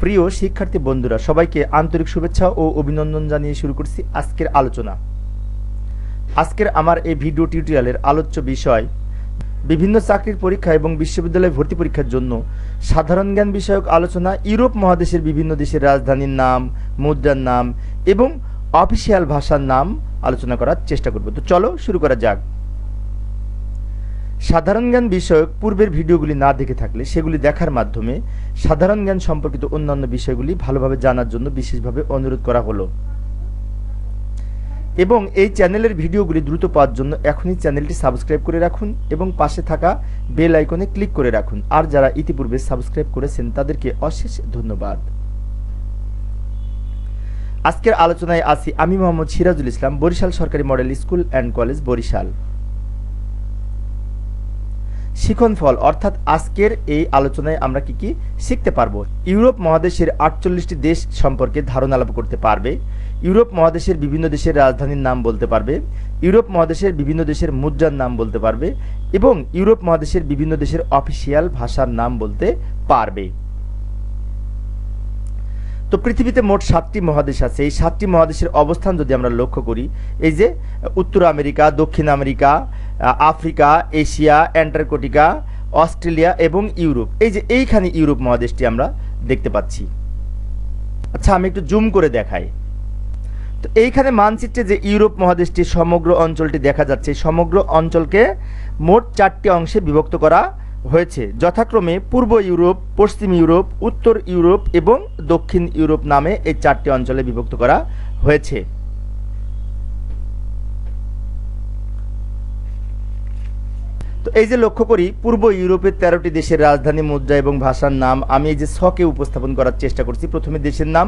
প্রিয় শিক্ষার্থী বন্ধুরা, সবাইকে আন্তরিক শুভেচ্ছা ও অভিনন্দন জানিয়ে শুরু করছি আজকের আলোচনা। আজকের আমার এই ভিডিও টিউটোরিয়ালের আলোচ্য বিষয়, বিভিন্ন চাকরির পরীক্ষা এবং বিশ্ববিদ্যালয় ভর্তি পরীক্ষার জন্য সাধারণ জ্ঞান বিষয়ক আলোচনা, ইউরোপ মহাদেশের বিভিন্ন দেশের রাজধানীর নাম, মুদ্রার নাম এবং অফিসিয়াল ভাষার নাম আলোচনা করার চেষ্টা করব। তো চলো শুরু করা যাক। সাধারণ জ্ঞান বিষয়ক পূর্বের ভিডিওগুলি না দেখে থাকলে সেগুলি দেখার মাধ্যমে সাধারণ জ্ঞান সম্পর্কিত অন্যান্য বিষয়গুলি ভালোভাবে জানার জন্য বিশেষভাবে অনুরোধ করা হলো। এবং এই চ্যানেলের ভিডিওগুলি দ্রুত পাওয়ার জন্য এখনই চ্যানেলটি সাবস্ক্রাইব করে রাখুন এবং পাশে থাকা বেল আইকনে ক্লিক করে রাখুন। আর যারা ইতিপূর্বে সাবস্ক্রাইব করেছেন তাদেরকে অশেষ ধন্যবাদ। আজকের আলোচনায় আসি আমি মোহাম্মদ সিরাজুল ইসলাম, বরিশাল সরকারি model school and college Barishal. শিখন ফল অর্থাৎ আজকের এই আলোচনায় আমরা কি কি শিখতে পারব? ইউরোপ মহাদেশের আটচল্লিশটি দেশ সম্পর্কে ধারণা লাভ করতে পারবে। ইউরোপ মহাদেশের বিভিন্ন দেশের রাজধানীর নাম বলতে পারবে। ইউরোপ মহাদেশের বিভিন্ন দেশের মুদ্রার নাম বলতে পারবে এবং ইউরোপ মহাদেশের বিভিন্ন দেশের অফিসিয়াল ভাষার নাম বলতে পারবে। তো পৃথিবীতে মোট সাতটি মহাদেশ আছে। এই সাতটি মহাদেশের অবস্থান যদি আমরা লক্ষ্য করি, এই যে উত্তর আমেরিকা, দক্ষিণ America Africa, Asia, Antarctica, Australia এবং ইউরোপ। এই যে এইখানে ইউরোপ মহাদেশটি আমরা দেখতে পাচ্ছি। আচ্ছা আমি একটু জুম করে দেখাই। তো এইখানে মানচিত্রে যে ইউরোপ মহাদেশটির সমগ্র অঞ্চলটি দেখা যাচ্ছে, সমগ্র অঞ্চলকে মোট চারটি অংশে বিভক্ত করা হয়েছে। যথাক্রমে পূর্ব ইউরোপ, পশ্চিম ইউরোপ, উত্তর ইউরোপ এবং দক্ষিণ ইউরোপ নামে এই চারটি অঞ্চলে বিভক্ত করা হয়েছে। তো এই যে লক্ষ্য করি, পূর্ব ইউরোপের তেরোটি দেশের রাজধানী মুদ্রা এবং ভাষার নাম, আমি এই যে ছকে উপস্থাপন করার চেষ্টা করছি। প্রথমে দেশের নাম,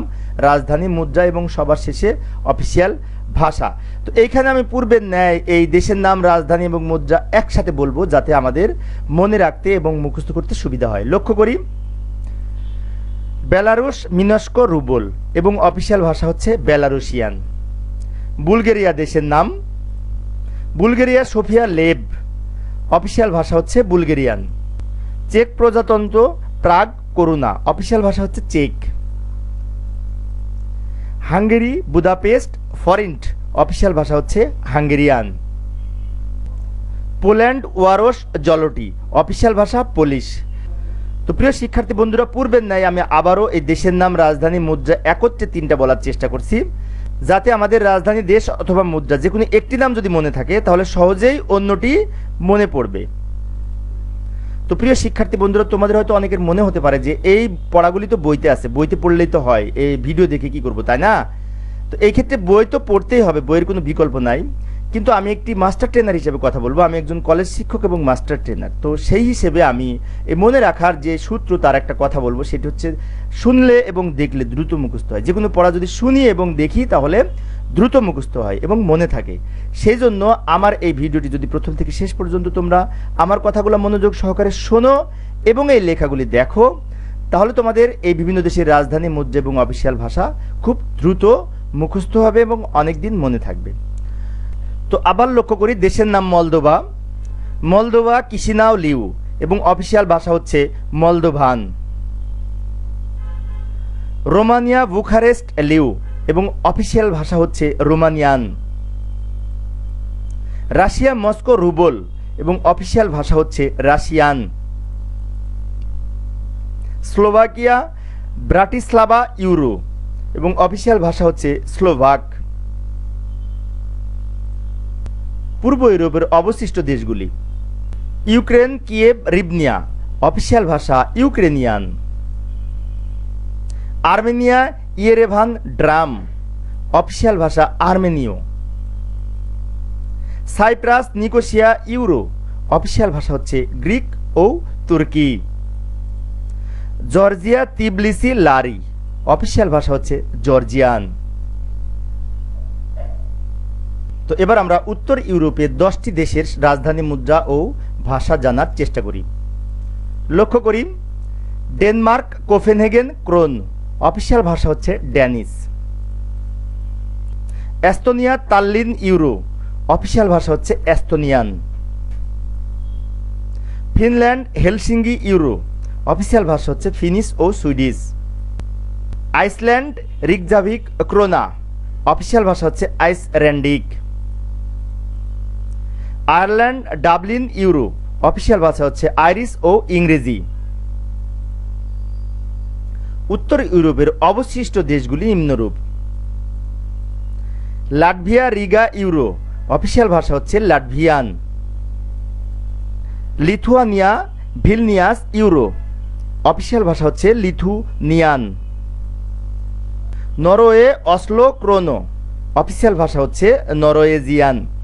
রাজধানী মুদ্রা এবং সবার শেষে অফিসিয়াল ভাষা। তো এইখানে আমি পূর্বের ন্যায় এই দেশের নাম, রাজধানী এবং মুদ্রা একসাথে বলব, যাতে আমাদের মনে রাখতে এবং মুখস্থ করতে সুবিধা হয়। লক্ষ্য করি, বেলারুশ মিনস্কো রুবল এবং অফিসিয়াল ভাষা হচ্ছে বেলারুশিয়ান। বুলগেরিয়া দেশের নাম, বুলগেরিয়া সোফিয়া লেব অফিসিয়াল ভাষা হচ্ছে বুলগেরিয়ান। চেক প্রজাতন্ত্র প্রাগ করুণা। অফিসিয়াল ভাষা হচ্ছে check. Hungary, Budapest, forint. Official ভাষা হচ্ছে Hungarian. Poland, Warsaw, zloty. Official ভাষা পোলিশ। তো প্রিয় শিক্ষার্থী বন্ধুরা, পূর্বের ন্যায় আমি আবারও এই দেশের নাম, রাজধানী, মুদ্রা একত্রে তিনটা বলার চেষ্টা করছি। যাতে আমাদের রাজধানী দেশ অথবা মুদ্রা যে কোনো একটি নাম যদি মনে থাকে, তাহলে সহজেই অন্যটি মনে পড়বে। তো প্রিয় শিক্ষার্থী বন্ধুরা, তোমাদের হয়তো অনেকের মনে হতে পারে যে এই পড়াগুলি তো বইতে আছে, বইতে পড়লেই তো হয়, এই ভিডিও দেখে কি করব, তাই না? তো এই ক্ষেত্রে বই তো পড়তেই হবে, বইয়ের কোনো বিকল্প নাই। কিন্তু আমি একটি মাস্টার ট্রেনার হিসেবে কথা বলব। আমি একজন কলেজ শিক্ষক এবং মাস্টার ট্রেনার। তো সেই হিসেবে আমি মনে রাখার যে সূত্র তার একটা কথা বলব, সেটি হচ্ছে শুনলে এবং দেখলে দ্রুত মুখস্থ হয়। যে কোনো পড়া যদি শুনি এবং দেখি, তাহলে দ্রুত মুখস্থ হয় এবং মনে থাকে। সেই জন্য আমার এই ভিডিওটি যদি প্রথম থেকে শেষ পর্যন্ত তোমরা আমার কথাগুলো মনোযোগ সহকারে শোনো এবং এই লেখাগুলি দেখো, তাহলে তোমাদের এই বিভিন্ন দেশের রাজধানী মুদ্রা এবং অফিসিয়াল ভাষা খুব দ্রুত মুখস্থ হবে এবং অনেক দিন মনে থাকবে। তো আবার লক্ষ্য করি দেশের নাম মলদোভা। Moldova Chisinau leu. এবং অফিসিয়াল ভাষা হচ্ছে মলদোভান। Romania, Bucharest, leu. এবং অফিসিয়াল ভাষা হচ্ছে রোমানিয়ান। Russia, Moscow, rouble. এবং অফিসিয়াল ভাষা হচ্ছে রাশিয়ান। Slovakia, Bratislava, euro. এবং অফিসিয়াল ভাষা হচ্ছে স্লোভাক। পূর্ব ইউরোপের অবশিষ্ট দেশগুলি। ইউক্রেন, কিয়েভ, রিবনিয়া, অফিসিয়াল ভাষা Ukrainian. Armenia, Yerevan, dram, official ভাষা আর্মেনীয়। সাইপ্রাস নিকোসিয়া ইউরো, অফিসিয়াল ভাষা হচ্ছে গ্রিক ও তুর্কি। জর্জিয়া, তিবলিসি, লারি, অফিসিয়াল ভাষা হচ্ছে জর্জিয়ান। তো এবার আমরা উত্তর ইউরোপের দশটি দেশের রাজধানী মুদ্রা ও ভাষা জানার চেষ্টা করি। লক্ষ্য করি, ডেনমার্ক কোফেনহেগেন ক্রোন। অফিসিয়াল ভাষা হচ্ছে Danish Estonia, Tallinn, euro. Official ভাষা হচ্ছে Estonian. Finland Helsinki euro. Official ভাষা হচ্ছে ফিনিশ ও Swedish. Iceland, Reykjavik, krona. Official ভাষা হচ্ছে Icelandic. Ireland, Dublin, euro. Official ভাষা হচ্ছে আইরিশ ও ইংরেজি। উত্তর ইউরোপের অবশিষ্ট দেশগুলি নিম্নরূপ। Latvia, Riga, euro. অফিসিয়াল ভাষা হচ্ছে Latvian. Lithuania, Vilnius, euro. Official ভাষা হচ্ছে Lithuanian Norway, Oslo, krone. Official ভাষা হচ্ছে Norwegian.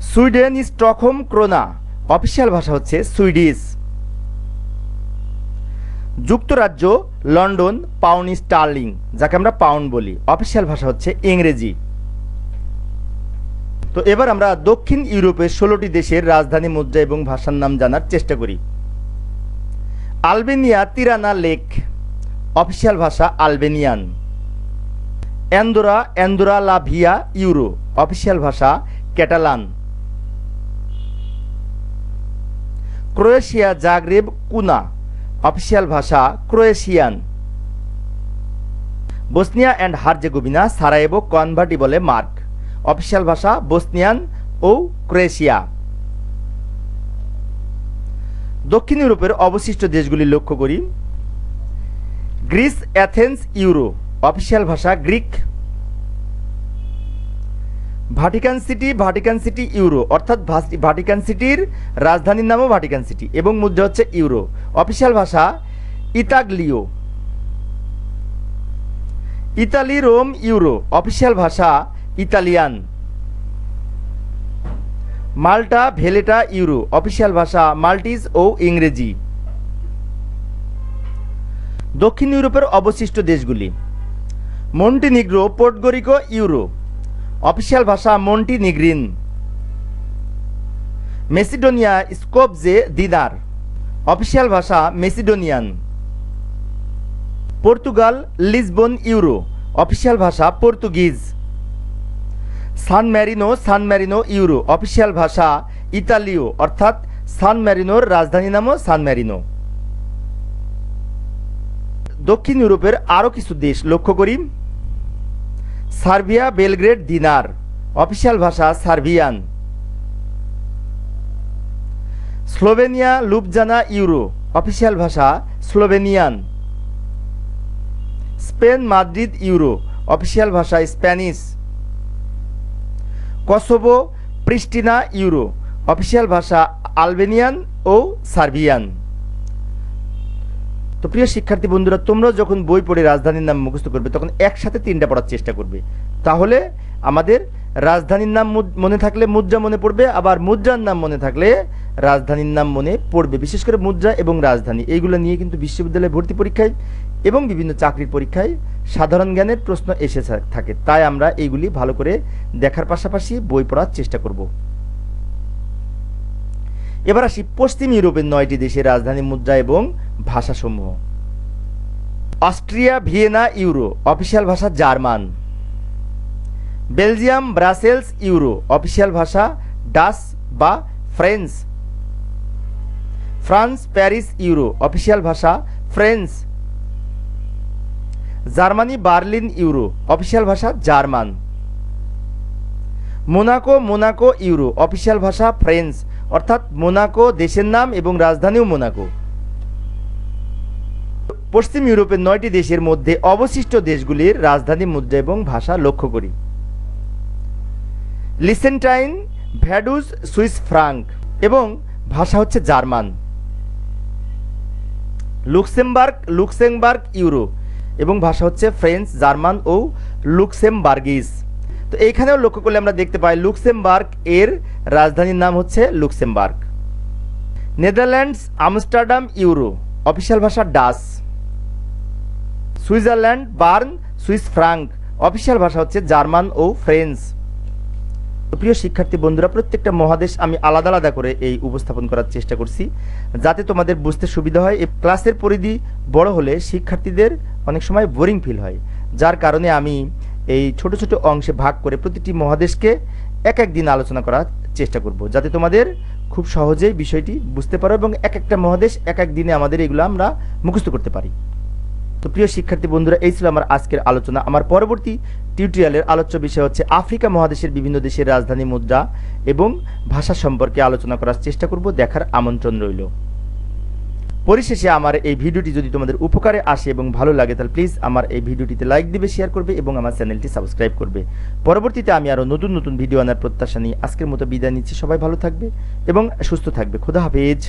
Sweden Stockholm krona, official ভাষা হচ্ছে সুইডিশ। যুক্তরাজ্য, লন্ডন, পাউন্ড স্টার্লিং, যাকে আমরা পাউন্ড বলি, অফিসিয়াল ভাষা হচ্ছে ইংরেজি। তো এবার আমরা দক্ষিণ ইউরোপের ষোলোটি দেশের রাজধানী মুদ্রা এবং ভাষার নাম জানার চেষ্টা করি। আলবেনিয়া তিরানা লেক, অফিসিয়াল ভাষা Albanian. Andorra Andorra la Vella euro, official ভাষা Catalan. Croatia, Zagreb, kuna. Official ভাষা Croatian. Bosnia and Herzegovina, Sarajevo কনভার্টিবলে mark. Official ভাষা বসনিয়ান ও ক্রোয়েশিয়া। দক্ষিণ ইউরোপের অবশিষ্ট দেশগুলি লক্ষ্য করি। Greece, Athens, euro. অফিসিয়াল ভাষা Greek. Vatican City Vatican City euro অর্থাৎ ভাটিকান সিটির রাজধানীর নামও ভাটিকান সিটি এবং মুদ্রা হচ্ছে ইউরো অফিসিয়াল ভাষা ইতাগলিও ইতালি, রোম ইউরো অফিসিয়াল ভাষা Italian. Malta, Valletta euro official ভাষা মাল্টিজ ও ইংরেজি। দক্ষিণ ইউরোপের অবশিষ্ট দেশগুলি। মন্টিনিগ্রো পোর্টগরিকো ইউরো অফিসিয়াল ভাষা Montenegrin. Macedonia Skopje denar. Official ভাষা Macedonian. Portugal Lisbon euro. Official ভাষা Portuguese. San Marino San Marino euro. Official ভাষা ইতালীয়, অর্থাৎ সান ম্যারিনোর রাজধানী নামও সান ম্যারিনো। দক্ষিণ ইউরোপের আরও কিছু দেশ লক্ষ্য করি। Serbia Belgrade dinar. অফিসিয়াল ভাষা Serbian. Slovenia Ljubljana euro. Official ভাষা Slovenian. Spain Madrid euro. Official ভাষা Spanish. Kosovo Pristina euro. Official ভাষা আলবেনিয়ান ও সার্বিয়ান। তো প্রিয় শিক্ষার্থী বন্ধুরা, তোমরা যখন বই পড়ে রাজধানীর নাম মুখস্থ করবে, তখন একসাথে তিনটা পড়ার চেষ্টা করবে। তাহলে আমাদের রাজধানীর নাম মনে থাকলে মুদ্রা মনে পড়বে, আবার মুদ্রার নাম মনে থাকলে রাজধানীর নাম মনে পড়বে। বিশেষ করে মুদ্রা এবং রাজধানী, এইগুলো নিয়ে কিন্তু বিশ্ববিদ্যালয়ে ভর্তি পরীক্ষায় এবং বিভিন্ন চাকরির পরীক্ষায় সাধারণ জ্ঞানের প্রশ্ন এসে থাকে। তাই আমরা এইগুলি ভালো করে দেখার পাশাপাশি বই পড়ার চেষ্টা করব। এবার আসি পশ্চিম ইউরোপের নয়টি দেশের রাজধানী মুদ্রা এবং ভাষাসমূহ। অস্ট্রিয়া, ভিয়েনা, ইউরো, অফিসিয়াল ভাষা German. Belgium, Brussels, euro, official ভাষা ডাস বা French. France, Paris, euro, official ভাষা French. Germany, Berlin, euro, official ভাষা German. Monaco Monaco, euro, official ভাষা ফ্রেঞ্চ। অর্থাৎ মোনাকো দেশের নাম এবং রাজধানীও মোনাকো। পশ্চিম ইউরোপের নয়টি দেশের মধ্যে অবশিষ্ট দেশগুলির রাজধানী মুদ্রা এবং ভাষা লক্ষ্য করি। লিসেন্টাইন, ভ্যাডুস, সুইস ফ্রাঙ্ক এবং ভাষা হচ্ছে জার্মান। লুক্সেমবার্গ লুক্সেমবার্গ ইউরো এবং ভাষা হচ্ছে ফ্রেঞ্চ, জার্মান ও লুক্সেমবার্গিস তো এইখানেও লক্ষ্য করলে আমরা দেখতে পাই লুক্সেমবার্গ এর রাজধানীর নাম হচ্ছে Luxembourg. Netherlands, Amsterdam euro, official ভাষা Dutch Switzerland, Bern, Swiss franc. Official ভাষা হচ্ছে জার্মান ও ফ্রেঞ্চ। প্রিয় শিক্ষার্থী বন্ধুরা, প্রত্যেকটা মহাদেশ আমি আলাদা আলাদা করে এই উপস্থাপন করার চেষ্টা করছি, যাতে তোমাদের বুঝতে সুবিধা হয়। এই ক্লাসের পরিধি বড় হলে শিক্ষার্থীদের অনেক সময় বোরিং ফিল হয়, যার কারণে আমি এই ছোট ছোট অংশে ভাগ করে প্রতিটি মহাদেশকে এক এক দিন আলোচনা করার চেষ্টা করব, যাতে তোমাদের খুব সহজেই বিষয়টি বুঝতে পারো এবং এক একটা মহাদেশ এক এক দিনে আমাদের এগুলো আমরা মুখস্থ করতে পারি। তো প্রিয় শিক্ষার্থী বন্ধুরা, এই ছিল আমার আজকের আলোচনা। আমার পরবর্তী টিউটোরিয়ালের আলোচ্য বিষয় হচ্ছে আফ্রিকা মহাদেশের বিভিন্ন দেশের রাজধানী মুদ্রা এবং ভাষা সম্পর্কে আলোচনা করার চেষ্টা করব, দেখার আমন্ত্রণ রইল। পরিশেষে আমার এই ভিডিওটি যদি তোমাদের উপকারে আসে এবং ভালো লাগে, তাহলে প্লিজ আমার এই ভিডিওটিতে লাইক দিবে শেয়ার করবে এবং আমার চ্যানেলটি সাবস্ক্রাইব করবে। পরবর্তীতে আমি আরও নতুন নতুন ভিডিও আনার প্রত্যাশা নিয়ে আজকের মতো বিদায় নিচ্ছি। সবাই ভালো থাকবে এবং সুস্থ থাকবে। খোদা হাফেজ।